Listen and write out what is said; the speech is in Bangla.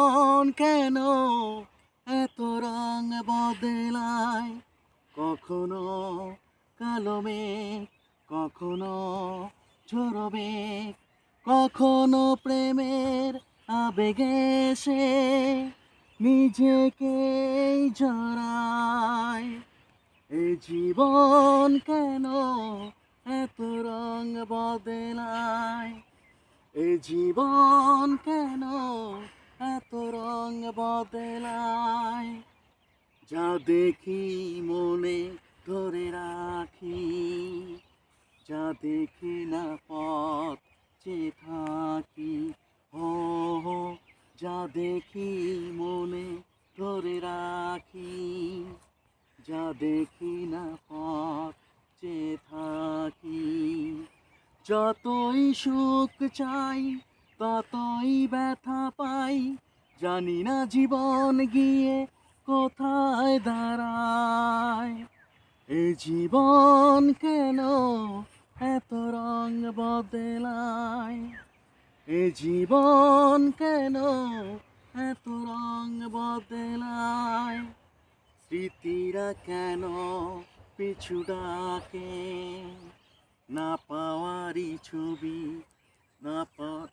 মন কেন এত রং বদলায়? কখনো কালো মেঘ, কখনো ঝোড়ো মেঘ, কখনো প্রেমের আবেগে সে নিজেকে জড়ায়। এ জীবন কেন এত রং বদলায়? এ জীবন কেন বদলায়, যা দেখি মনে ধরে রাখি। যা দেখি না পথ যে থাকি ও যা দেখি মনে ধরে রাখি। যা দেখি না পথ যে থাকি। যতই সুখ চাই, ততই ব্যথা পাই জানি না জীবন গিয়ে কোথায় দাঁড়ায়। এই জীবন কেন এত রং বদলায়? এ জীবন কেন এত রং বদলায়? স্মৃতিরা কেন পিছু ডাকে? না পাওয়ারই ছবি, না পা